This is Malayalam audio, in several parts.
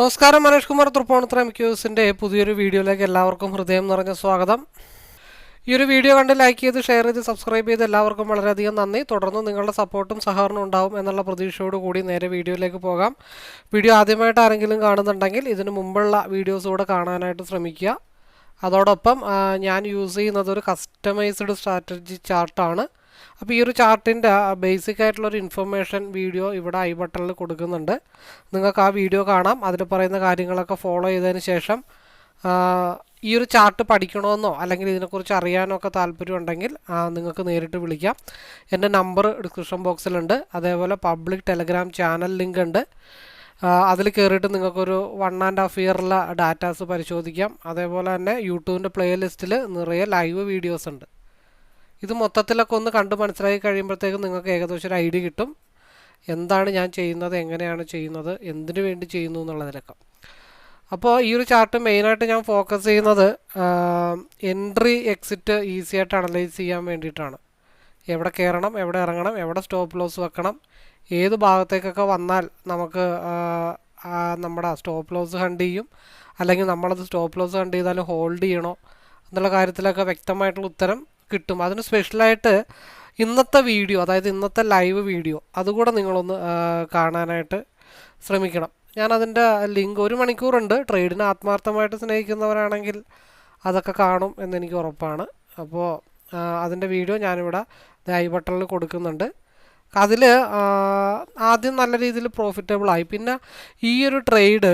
നമസ്കാരം മനോഷ് കുമാർ തൃപ്പൂണിത്ര ക്യൂസിന്റെ പുതിയൊരു വീഡിയോയിലേക്ക് എല്ലാവർക്കും ഹൃദയം നിറഞ്ഞ സ്വാഗതം. ഈ ഒരു വീഡിയോ കണ്ട് ലൈക്ക് ചെയ്ത് ഷെയർ ചെയ്ത് സബ്സ്ക്രൈബ് ചെയ്ത് എല്ലാവർക്കും വളരെയധികം നന്ദി. തുടർന്ന് നിങ്ങളുടെ സപ്പോർട്ടും സഹകരണവും ഉണ്ടാവും എന്നുള്ള പ്രതീക്ഷയോട് കൂടി നേരെ വീഡിയോയിലേക്ക് പോകാം. വീഡിയോ ആദ്യമായിട്ട് ആരെങ്കിലും കാണുന്നുണ്ടെങ്കിൽ ഇതിനു മുമ്പുള്ള വീഡിയോസ് കൂടെ കാണാനായിട്ട് ശ്രമിക്കുക. അതോടൊപ്പം ഞാൻ യൂസ് ചെയ്യുന്നത് ഒരു കസ്റ്റമൈസ്ഡ് സ്ട്രാറ്റജി ചാർട്ടാണ് അപ്പോൾ ഈ ഒരു ചാർട്ടിന്റെ ബേസിക് ആയിട്ടുള്ളൊരു ഇൻഫർമേഷൻ വീഡിയോ ഇവിടെ ഐ ബട്ടണിൽ കൊടുക്കുന്നുണ്ട്. നിങ്ങൾക്ക് ആ വീഡിയോ കാണാം. അതിൽ പറയുന്ന കാര്യങ്ങളൊക്കെ ഫോളോ ചെയ്തതിന് ശേഷം ഈ ഒരു ചാർട്ട് പഠിക്കണമെന്നോ അല്ലെങ്കിൽ ഇതിനെക്കുറിച്ച് അറിയാനോ ഒക്കെ താല്പര്യമുണ്ടെങ്കിൽ നിങ്ങൾക്ക് നേരിട്ട് വിളിക്കാം. എന്റെ നമ്പർ ഡിസ്ക്രിപ്ഷൻ ബോക്സിലുണ്ട് അതേപോലെ പബ്ലിക് ടെലഗ്രാം ചാനൽ ലിങ്ക് ഉണ്ട്. അതിൽ കയറിയിട്ട് നിങ്ങൾക്കൊരു വൺ ആൻഡ് ഹാഫ് ഇയറിലെ ഡാറ്റാസ് പരിശോധിക്കാം. അതേപോലെ തന്നെ യൂട്യൂബിന്റെ പ്ലേലിസ്റ്റിൽ നിറയെ ലൈവ് വീഡിയോസ് ഉണ്ട്. ഇത് മൊത്തത്തിലൊക്കെ ഒന്ന് കണ്ട് മനസ്സിലാക്കി കഴിയുമ്പോഴത്തേക്കും നിങ്ങൾക്ക് ഏകദേശം ഒരു ഐഡിയ കിട്ടും. എന്താണ് ഞാൻ ചെയ്യുന്നത് എങ്ങനെയാണ് ചെയ്യുന്നത് എന്തിനു വേണ്ടി ചെയ്യുന്നു എന്നുള്ളതിലൊക്കെ. അപ്പോൾ ഈ ഒരു ചാർട്ട് മെയിനായിട്ട് ഞാൻ ഫോക്കസ് ചെയ്യുന്നത് എൻട്രി എക്സിറ്റ് ഈസി ആയിട്ട് അനലൈസ് ചെയ്യാൻ വേണ്ടിയിട്ടാണ്. എവിടെ കയറണം എവിടെ ഇറങ്ങണം എവിടെ സ്റ്റോപ്പ് ലോസ് വെക്കണം ഏത് ഭാഗത്തേക്കൊക്കെ വന്നാൽ നമുക്ക് നമ്മുടെ സ്റ്റോപ്പ് ലോസ് ഹണ്ട് ചെയ്യും. അല്ലെങ്കിൽ നമ്മളത് സ്റ്റോപ്പ് ലോസ് ഹണ്ട് ചെയ്താലും ഹോൾഡ് ചെയ്യണോ എന്നുള്ള കാര്യത്തിലൊക്കെ വ്യക്തമായിട്ടുള്ള ഉത്തരം കിട്ടും. അതിന് സ്പെഷ്യലായിട്ട് ഇന്നത്തെ വീഡിയോ അതായത് ഇന്നത്തെ ലൈവ് വീഡിയോ അതുകൂടെ നിങ്ങളൊന്ന് കാണാനായിട്ട് ശ്രമിക്കണം. ഞാൻ അതിന്റെ ലിങ്ക് ഒരു മണിക്കൂറുണ്ട്. ട്രേഡിനെ ആത്മാർത്ഥമായിട്ട് സ്നേഹിക്കുന്നവരാണെങ്കിൽ അതൊക്കെ കാണും എന്നെനിക്ക് ഉറപ്പാണ്. അപ്പോൾ അതിന്റെ വീഡിയോ ഞാനിവിടെ ഐ ബട്ടണിൽ കൊടുക്കുന്നുണ്ട്. അതിൽ ആദ്യം നല്ല രീതിയിൽ പ്രോഫിറ്റബിൾ ആയി. പിന്നെ ഈ ഒരു ട്രേഡ്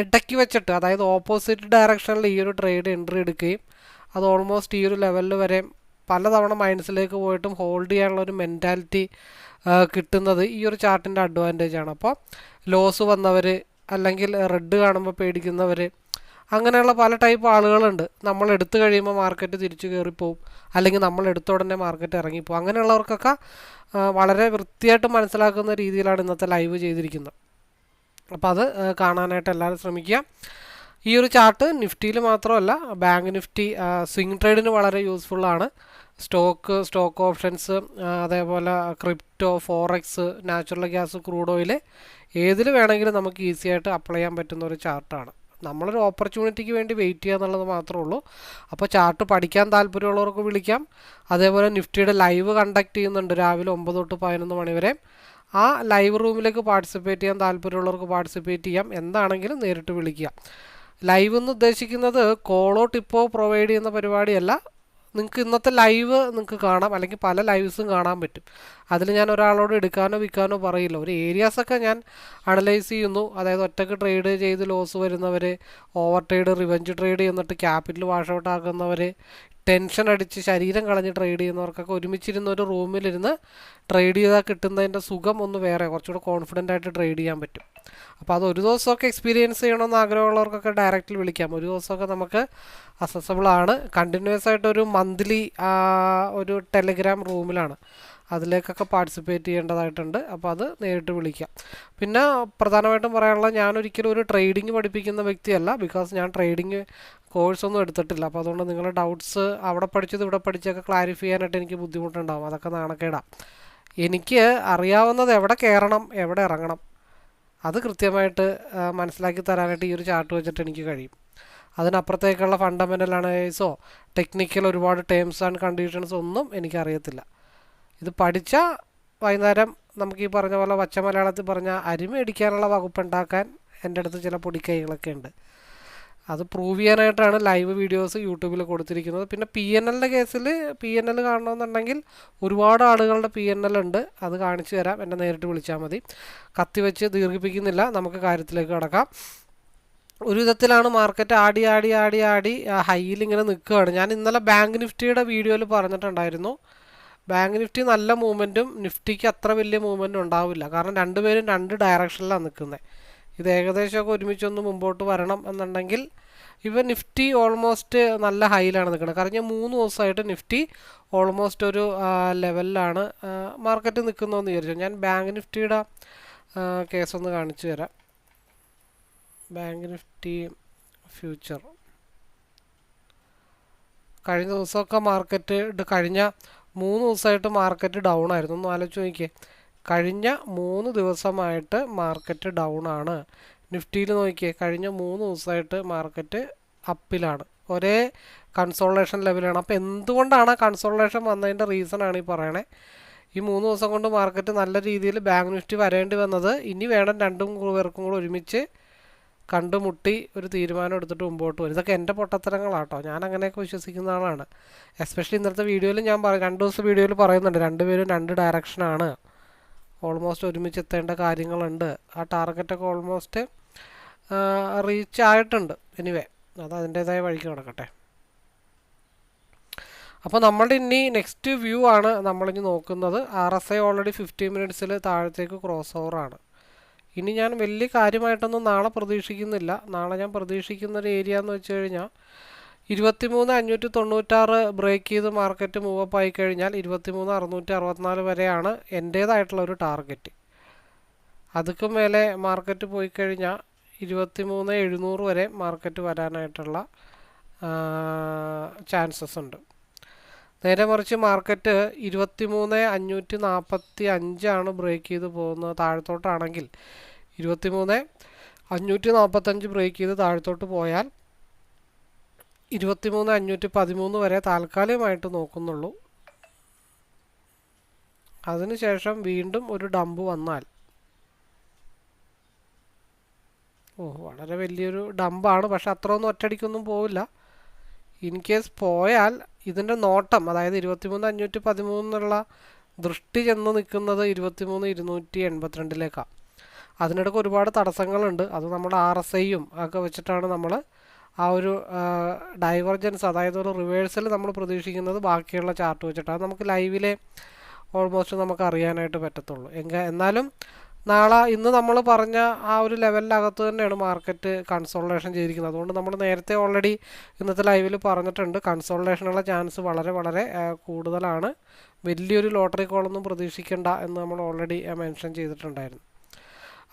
ഇടയ്ക്ക് വെച്ചിട്ട് അതായത് ഓപ്പോസിറ്റ് ഡയറക്ഷനിൽ ഈ ഒരു ട്രേഡ് എൻട്രി എടുക്കുകയും അത് ഓൾമോസ്റ്റ് ഈ ഒരു ലെവലിൽ വരെ പലതവണ മൈനസിലേക്ക് പോയിട്ടും ഹോൾഡ് ചെയ്യാനുള്ള ഒരു മെന്റാലിറ്റി കിട്ടുന്നത് ഈ ഒരു ചാർട്ടിന്റെ അഡ്വാന്റേജ് ആണ്. അപ്പോൾ ലോസ് വന്നവർ അല്ലെങ്കിൽ റെഡ് കാണുമ്പോൾ പേടിക്കുന്നവർ അങ്ങനെയുള്ള പല ടൈപ്പ് ആളുകളുണ്ട്. നമ്മൾ എടുത്തു കഴിയുമ്പോൾ മാർക്കറ്റ് തിരിച്ചു കയറിപ്പോവും അല്ലെങ്കിൽ നമ്മൾ എടുത്ത ഉടനെ മാർക്കറ്റ് ഇറങ്ങിപ്പോവും. അങ്ങനെയുള്ളവർക്കൊക്കെ വളരെ വൃത്തിയായിട്ട് മനസ്സിലാക്കുന്ന രീതിയിലാണ് ഇന്നത്തെ ലൈവ് ചെയ്തിരിക്കുന്നത്. അപ്പോൾ അത് കാണാനായിട്ട് എല്ലാവരും ശ്രമിക്കുക. ഈ ഒരു ചാർട്ട് നിഫ്റ്റിയിൽ മാത്രമല്ല ബാങ്ക് നിഫ്റ്റി സ്വിംഗ് ട്രേഡിന് വളരെ യൂസ്ഫുള്ളാണ് സ്റ്റോക്ക് സ്റ്റോക്ക് ഓപ്ഷൻസ് അതേപോലെ crypto forex natural gas crude oil ഏതിൽ വേണമെങ്കിലും നമുക്ക് ഈസി ആയിട്ട് അപ്ലൈ ചെയ്യാൻ പറ്റുന്ന ഒരു ചാർട്ടാണ്. നമ്മളൊരു ഓപ്പർച്യൂണിറ്റിക്ക് വേണ്ടി വെയിറ്റ് ചെയ്യുക എന്നുള്ളത് മാത്രമേ ഉള്ളൂ. അപ്പോൾ ചാർട്ട് പഠിക്കാൻ താല്പര്യമുള്ളവർക്ക് വിളിക്കാം. അതേപോലെ നിഫ്റ്റിയുടെ ലൈവ് കണ്ടക്ട് ചെയ്യുന്നുണ്ട് രാവിലെ ഒമ്പത് തൊട്ട് പതിനൊന്ന് മണി വരെ. ആ ലൈവ് റൂമിലേക്ക് പാർട്ടിസിപ്പേറ്റ് ചെയ്യാൻ താല്പര്യമുള്ളവർക്ക് പാർട്ടിസിപ്പേറ്റ് ചെയ്യാം. എന്താണെങ്കിലും നേരിട്ട് വിളിക്കുക. ലൈവ് എന്ന് ഉദ്ദേശിക്കുന്നത് കോളോ ടിപ്പോ പ്രൊവൈഡ് ചെയ്യുന്ന പരിപാടിയല്ല. നിങ്ങൾക്ക് ഇന്നത്തെ ലൈവ് നിങ്ങൾക്ക് കാണാം. അല്ലെങ്കിൽ പല ലൈവ്സും കാണാൻ പറ്റും. അതിൽ ഞാൻ ഒരാളോട് എടുക്കാനോ വിൽക്കാനോ പറയില്ല. ഒരു ഏരിയാസൊക്കെ ഞാൻ അനലൈസ് ചെയ്യുന്നു. അതായത് ഒറ്റയ്ക്ക് ട്രേഡ് ചെയ്ത് ലോസ് വരുന്നവർ ഓവർ ട്രേഡ് റിവഞ്ച് ട്രേഡ് ചെയ്യുന്നിട്ട് ക്യാപിറ്റൽ വാഷ് ഔട്ട് ആക്കുന്നവർ ടെൻഷൻ അടിച്ച് ശരീരം കളഞ്ഞ് ട്രേഡ് ചെയ്യുന്നവർക്കൊക്കെ ഒരുമിച്ചിരുന്ന ഒരു റൂമിലിരുന്ന് ട്രേഡ് ചെയ്താൽ കിട്ടുന്നതിന്റെ സുഖം ഒന്ന് വേറെ കുറച്ചുകൂടെ കോൺഫിഡന്റ് ആയിട്ട് ട്രേഡ് ചെയ്യാൻ പറ്റും. അപ്പോൾ അത് ഒരു ദിവസമൊക്കെ എക്സ്പീരിയൻസ് ചെയ്യണമെന്ന് ആഗ്രഹമുള്ളവർക്കൊക്കെ ഡയറക്റ്റിൽ വിളിക്കാം. ഒരു ദിവസമൊക്കെ നമുക്ക് അസസബിൾ ആണ്. കണ്ടിന്യൂസ് ആയിട്ട് ഒരു മന്ത്ലി ഒരു ടെലിഗ്രാം റൂമിലാണ്. അതിലേക്കൊക്കെ പാർട്ടിസിപ്പേറ്റ് ചെയ്യേണ്ടതായിട്ടുണ്ട്. അപ്പോൾ അത് നേരിട്ട് വിളിക്കാം. പിന്നെ പ്രധാനമായിട്ടും പറയാനുള്ള ഞാനൊരിക്കലും ഒരു ട്രേഡിംഗ് പഠിപ്പിക്കുന്ന വ്യക്തിയല്ല. ബിക്കോസ് ഞാൻ ട്രേഡിംഗ് കോഴ്സൊന്നും എടുത്തിട്ടില്ല. അപ്പോൾ അതുകൊണ്ട് നിങ്ങളുടെ ഡൗട്ട്സ് അവിടെ പഠിച്ചത് ഇവിടെ പഠിച്ചൊക്കെ ക്ലാരിഫൈ ചെയ്യാനായിട്ട് എനിക്ക് ബുദ്ധിമുട്ടുണ്ടാവും. അതൊക്കെ നാണക്കേടാം. എനിക്ക് അറിയാവുന്നത് എവിടെ കയറണം എവിടെ ഇറങ്ങണം അത് കൃത്യമായിട്ട് മനസ്സിലാക്കി തരാനായിട്ട് ഈ ഒരു ചാർട്ട് വെച്ചിട്ട് എനിക്ക് കഴിയും. അതിനപ്പുറത്തേക്കുള്ള ഫണ്ടമെന്റൽ അനലൈസോ ടെക്നിക്കൽ ഒരുപാട് ടേംസ് ആൻഡ് കണ്ടീഷൻസ് ഒന്നും എനിക്കറിയത്തില്ല. ഇത് പഠിച്ച വൈകുന്നേരം നമുക്ക് ഈ പറഞ്ഞ പോലെ പച്ച മലയാളത്തിൽ പറഞ്ഞ അരിമേടിക്കാനുള്ള വകുപ്പ് ഉണ്ടാക്കാൻ എന്റെ അടുത്ത് ചില പൊടിക്കൈകളൊക്കെ ഉണ്ട്. അത് പ്രൂവ് ചെയ്യാനായിട്ടാണ് ലൈവ് വീഡിയോസ് യൂട്യൂബിൽ കൊടുത്തിരിക്കുന്നത്. പിന്നെ പി എൻ എല്ലിന്റെ കേസിൽ പി എൻ എൽ കാണണമെന്നുണ്ടെങ്കിൽ ഒരുപാട് ആളുകളുടെ പി എൻ എൽ ഉണ്ട്. അത് കാണിച്ചു തരാം. എന്നെ നേരിട്ട് വിളിച്ചാൽ മതി. കത്തിവെച്ച് ദീർഘിപ്പിക്കുന്നില്ല. നമുക്ക് കാര്യത്തിലേക്ക് കടക്കാം. ഒരു വിധത്തിലാണ് മാർക്കറ്റ് ആടി ആടി ആടി ആടി ഹൈയിൽ ഇങ്ങനെ നിൽക്കുകയാണ്. ഞാൻ ഇന്നലെ ബാങ്ക് നിഫ്റ്റിയുടെ വീഡിയോയിൽ പറഞ്ഞിട്ടുണ്ടായിരുന്നു. ബാങ്ക് നിഫ്റ്റി നല്ല മൂവ്മെന്റും നിഫ്റ്റിക്ക് അത്ര വലിയ മൂവ്മെന്റും ഉണ്ടാവില്ല. കാരണം രണ്ടുപേരും രണ്ട് ഡയറക്ഷനിലാണ് നിൽക്കുന്നത്. ഇത് ഏകദേശമൊക്കെ ഒരുമിച്ചൊന്ന് മുമ്പോട്ട് വരണം എന്നുണ്ടെങ്കിൽ ഇവ നിഫ്റ്റി ഓൾമോസ്റ്റ് നല്ല ഹൈയിലാണ് നിൽക്കുന്നത്. കഴിഞ്ഞ മൂന്ന് ദിവസമായിട്ട് നിഫ്റ്റി ഓൾമോസ്റ്റ് ഒരു ലെവലിലാണ് മാർക്കറ്റ് നിൽക്കുന്നതെന്ന് വിചാരിച്ചു. ഞാൻ ബാങ്ക് നിഫ്റ്റിയുടെ കേസ് ഒന്ന് കാണിച്ചു തരാം. ബാങ്ക് നിഫ്റ്റി ഫ്യൂച്ചർ കഴിഞ്ഞ ദിവസമൊക്കെ മാർക്കറ്റ് കഴിഞ്ഞ മൂന്ന് ദിവസമായിട്ട് മാർക്കറ്റ് ഡൗൺ ആയിരുന്നു. ഒന്ന് ആലോചിച്ച് നോക്കിയേ. കഴിഞ്ഞ മൂന്ന് ദിവസമായിട്ട് മാർക്കറ്റ് ഡൗൺ ആണ്. നിഫ്റ്റിയിൽ നോക്കിയേ കഴിഞ്ഞ മൂന്ന് ദിവസമായിട്ട് മാർക്കറ്റ് അപ്പിലാണ് ഒരേ കൺസോളേഷൻ ലെവലാണ് അപ്പോൾ എന്തുകൊണ്ടാണ് കൺസോളേഷൻ വന്നതിന്റെ റീസണാണ് ഈ പറയണേ. ഈ മൂന്ന് ദിവസം കൊണ്ട് മാർക്കറ്റ് നല്ല രീതിയിൽ ബാങ്ക് നിഫ്റ്റി വരേണ്ടി വന്നത് ഇനി വേണം രണ്ടും പേർക്കും കൂടെ ഒരുമിച്ച് കണ്ടുമുട്ടി ഒരു തീരുമാനം എടുത്തിട്ട് മുമ്പോട്ട് വരും. ഇതൊക്കെ എന്റെ പൊട്ടത്തരങ്ങളാട്ടോ. ഞാൻ അങ്ങനെയൊക്കെ വിശ്വസിക്കുന്ന ആളാണ്. എസ്പെഷ്യലി ഇന്നത്തെ വീഡിയോയിൽ ഞാൻ പറ രണ്ട് ദിവസം വീഡിയോയിൽ പറയുന്നുണ്ട്. രണ്ടുപേരും രണ്ട് ഡയറക്ഷനാണ് ഓൾമോസ്റ്റ് ഒരുമിച്ച് എത്തേണ്ട കാര്യങ്ങളുണ്ട്. ആ ടാർഗറ്റൊക്കെ ഓൾമോസ്റ്റ് റീച്ച് ആയിട്ടുണ്ട്. എനിവേ അത് അതിന്റേതായ വഴിക്ക് നടക്കട്ടെ. അപ്പോൾ നമ്മളുടെ ഇനി നെക്സ്റ്റ് വ്യൂ ആണ് നമ്മളിനി നോക്കുന്നത്. R S I already fifteen മിനിറ്റ്സിൽ താഴത്തേക്ക് ക്രോസ് ഓവറാണ് ഇനി ഞാൻ വലിയ കാര്യമായിട്ടൊന്നും നാളെ പ്രതീക്ഷിക്കുന്നില്ല. നാളെ ഞാൻ പ്രതീക്ഷിക്കുന്ന ഒരു ഏരിയ എന്ന് വെച്ച് കഴിഞ്ഞാൽ ഇരുപത്തിമൂന്ന് അഞ്ഞൂറ്റി തൊണ്ണൂറ്റാറ് ബ്രേക്ക് ചെയ്ത് മാർക്കറ്റ് മൂവപ്പ് ആയി കഴിഞ്ഞാൽ ഇരുപത്തിമൂന്ന് അറുന്നൂറ്റി അറുപത്തിനാല് വരെയാണ് എന്റേതായിട്ടുള്ള ഒരു ടാർഗറ്റ് അതുക്കും മേലെ മാർക്കറ്റ് പോയി കഴിഞ്ഞാൽ ഇരുപത്തിമൂന്ന് എഴുന്നൂറ് വരെ മാർക്കറ്റ് വരാനായിട്ടുള്ള ചാൻസസ് ഉണ്ട്. നേരെ മറിച്ച് മാർക്കറ്റ് ഇരുപത്തിമൂന്ന് അഞ്ഞൂറ്റി നാൽപ്പത്തി അഞ്ചാണ് ബ്രേക്ക് ചെയ്ത് പോകുന്നത് താഴത്തോട്ടാണെങ്കിൽ. ഇരുപത്തിമൂന്ന് അഞ്ഞൂറ്റി നാൽപ്പത്തഞ്ച് ബ്രേക്ക് ചെയ്ത് താഴത്തോട്ട് പോയാൽ ഇരുപത്തിമൂന്ന് അഞ്ഞൂറ്റി പതിമൂന്ന് വരെ താൽക്കാലികമായിട്ട് നോക്കുന്നുള്ളൂ. അതിനുശേഷം വീണ്ടും ഒരു ഡംപ് വന്നാൽ. ഓ വളരെ വലിയൊരു ഡമ്പാണ് പക്ഷെ അത്രയൊന്നും ഒറ്റടിക്കൊന്നും പോവില്ല. ഇൻ കേസ് പോയാൽ ഇതിന്റെ നോട്ടം അതായത് ഇരുപത്തിമൂന്ന് അഞ്ഞൂറ്റി പതിമൂന്നുള്ള ദൃഷ്ടി ചെന്ന് നിൽക്കുന്നത് ഇരുപത്തിമൂന്ന് ഇരുന്നൂറ്റി എൺപത്തിരണ്ടിലേക്കാണ് അതിനിടയ്ക്ക് ഒരുപാട് തടസ്സങ്ങളുണ്ട്. അത് നമ്മുടെ ആർ എസ് ഐയും ഒക്കെ വെച്ചിട്ടാണ് നമ്മൾ ആ ഒരു ഡൈവർജൻസ് അതായത് ഒരു റിവേഴ്സൽ നമ്മൾ പ്രതീക്ഷിക്കുന്നത് ബാക്കിയുള്ള ചാർട്ട് വെച്ചിട്ടാണ് നമുക്ക് ലൈവിലെ ഓൾമോസ്റ്റ് നമുക്ക് അറിയാനായിട്ട് പറ്റത്തുള്ളൂ. എങ്ക എന്നാലും നാളെ ഇന്ന് നമ്മൾ പറഞ്ഞ ആ ഒരു ലെവലിനകത്ത് തന്നെയാണ് മാർക്കറ്റ് കൺസോൾട്ടേഷൻ ചെയ്തിരിക്കുന്നത്. അതുകൊണ്ട് നമ്മൾ നേരത്തെ ഓൾറെഡി ഇന്നത്തെ ലൈവിൽ പറഞ്ഞിട്ടുണ്ട്. കൺസോൾട്ടേഷനുള്ള ചാൻസ് വളരെ വളരെ കൂടുതലാണ്. വലിയൊരു ലോട്ടറി കോളൊന്നും പ്രതീക്ഷിക്കേണ്ട എന്ന് നമ്മൾ ഓൾറെഡി മെൻഷൻ ചെയ്തിട്ടുണ്ടായിരുന്നു.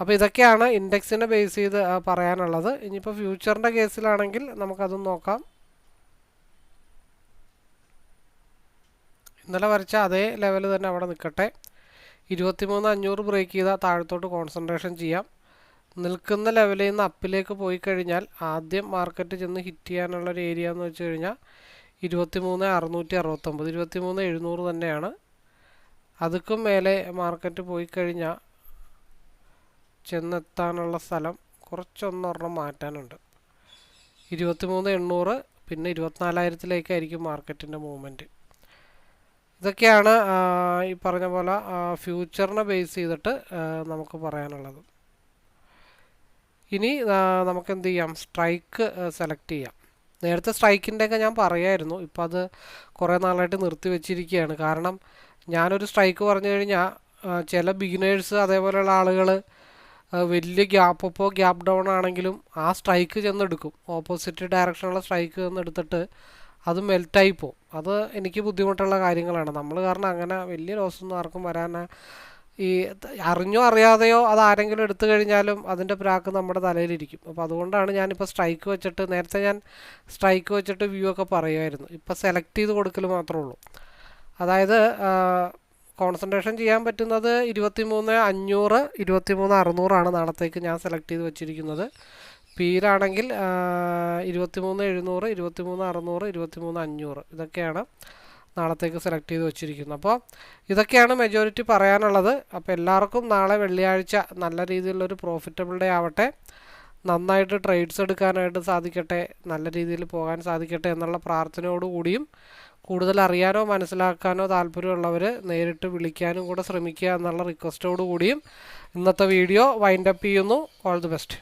അപ്പോൾ ഇതൊക്കെയാണ് ഇൻഡെക്സിനെ ബേസ് ചെയ്ത് പറയാനുള്ളത്. ഇനിയിപ്പോൾ ഫ്യൂച്ചറിന്റെ കേസിലാണെങ്കിൽ നമുക്കതും നോക്കാം. ഇന്നലെ വരച്ച അതേ ലെവൽ തന്നെ അവിടെ നിൽക്കട്ടെ ഇരുപത്തിമൂന്ന് അഞ്ഞൂറ് ബ്രേക്ക് ചെയ്താൽ താഴത്തോട്ട് കോൺസെൻട്രേഷൻ ചെയ്യാം. നിൽക്കുന്ന ലെവലിൽ നിന്ന് അപ്പിലേക്ക് പോയി കഴിഞ്ഞാൽ ആദ്യം മാർക്കറ്റ് ചെന്ന് ഹിറ്റ് ചെയ്യാനുള്ള ഒരു ഏരിയ എന്ന് വെച്ച് കഴിഞ്ഞാൽ ഇരുപത്തിമൂന്ന് അറുന്നൂറ്റി അറുപത്തൊമ്പത്. ഇരുപത്തിമൂന്ന് എഴുന്നൂറ് തന്നെയാണ്. അതുക്കും മേലെ മാർക്കറ്റ് പോയി കഴിഞ്ഞാൽ ചെന്നെത്താനുള്ള സ്ഥലം കുറച്ചൊന്നൊരെണ്ണം മാറ്റാനുണ്ട്. ഇരുപത്തിമൂന്ന് എണ്ണൂറ് പിന്നെ ഇരുപത്തിനാലായിരത്തിലേക്കായിരിക്കും മാർക്കറ്റിന്റെ മൂവ്മെന്റ്. ഇതൊക്കെയാണ് ഈ പറഞ്ഞ പോലെ ഫ്യൂച്ചറിനെ ബേസ് ചെയ്തിട്ട് നമുക്ക് പറയാനുള്ളത്. ഇനി നമുക്ക് എന്ത് ചെയ്യാം? സ്ട്രൈക്ക് സെലക്ട് ചെയ്യാം. നേരത്തെ സ്ട്രൈക്കിന്റെയൊക്കെ ഞാൻ പറയായിരുന്നു. ഇപ്പോൾ അത് കുറേ നാളായിട്ട് നിർത്തി വെച്ചിരിക്കുകയാണ്. കാരണം ഞാനൊരു സ്ട്രൈക്ക് പറഞ്ഞു കഴിഞ്ഞാൽ ചില ബിഗിനേഴ്സ് അതേപോലെയുള്ള ആളുകൾ വലിയ ഗ്യാപ്പ് അപ്പോൾ ഗ്യാപ്പ് ഡൗൺ ആണെങ്കിലും ആ സ്ട്രൈക്ക് ചെന്നെടുക്കും. ഓപ്പോസിറ്റ് ഡയറക്ഷനുള്ള സ്ട്രൈക്ക് ചെന്നെടുത്തിട്ട് അത് മെൽറ്റായി പോകും അത് എനിക്ക് ബുദ്ധിമുട്ടുള്ള കാര്യങ്ങളാണ്. നമ്മൾ കാരണം അങ്ങനെ വലിയ ലോസൊന്നും ആർക്കും വരാൻ ഈ അറിഞ്ഞോ അറിയാതെയോ അത് ആരെങ്കിലും എടുത്തു കഴിഞ്ഞാലും അതിന്റെ പ്രാക്ക് നമ്മുടെ തലയിലിരിക്കും. അപ്പോൾ അതുകൊണ്ടാണ് ഞാനിപ്പോൾ സ്ട്രൈക്ക് വെച്ചിട്ട് നേരത്തെ ഞാൻ സ്ട്രൈക്ക് വെച്ചിട്ട് വ്യൂ ഒക്കെ പറയുമായിരുന്നു. ഇപ്പോൾ സെലക്ട് ചെയ്ത് കൊടുക്കൽ മാത്രമേ ഉള്ളൂ. അതായത് കോൺസെൻട്രേഷൻ ചെയ്യാൻ പറ്റുന്നത് ഇരുപത്തിമൂന്ന് അഞ്ഞൂറ് ഇരുപത്തിമൂന്ന് അറുന്നൂറാണ് നാളത്തേക്ക് ഞാൻ സെലക്ട് ചെയ്ത് വെച്ചിരിക്കുന്നത്. പീരാണെങ്കിൽ ഇരുപത്തിമൂന്ന് എഴുന്നൂറ് ഇരുപത്തിമൂന്ന് അറുന്നൂറ് ഇരുപത്തിമൂന്ന് അഞ്ഞൂറ് ഇതൊക്കെയാണ് നാളത്തേക്ക് സെലക്ട് ചെയ്ത് വെച്ചിരിക്കുന്നത്. അപ്പോൾ ഇതൊക്കെയാണ് മെജോറിറ്റി പറയാനുള്ളത്. അപ്പോൾ എല്ലാവർക്കും നാളെ വെള്ളിയാഴ്ച നല്ല രീതിയിലുള്ളൊരു പ്രോഫിറ്റബിൾ ഡേ ആവട്ടെ. നന്നായിട്ട് ട്രേഡ്സ് എടുക്കാനായിട്ട് സാധിക്കട്ടെ നല്ല രീതിയിൽ പോകാൻ സാധിക്കട്ടെ എന്നുള്ള പ്രാർത്ഥനയോടുകൂടിയും കൂടുതൽ അറിയാനോ മനസ്സിലാക്കാനോ താല്പര്യമുള്ളവർ നേരിട്ട് വിളിക്കാനും കൂടെ ശ്രമിക്കുക എന്നുള്ള റിക്വസ്റ്റോടു കൂടിയും ഇന്നത്തെ വീഡിയോ വൈൻഡപ്പ് ചെയ്യുന്നു. All the best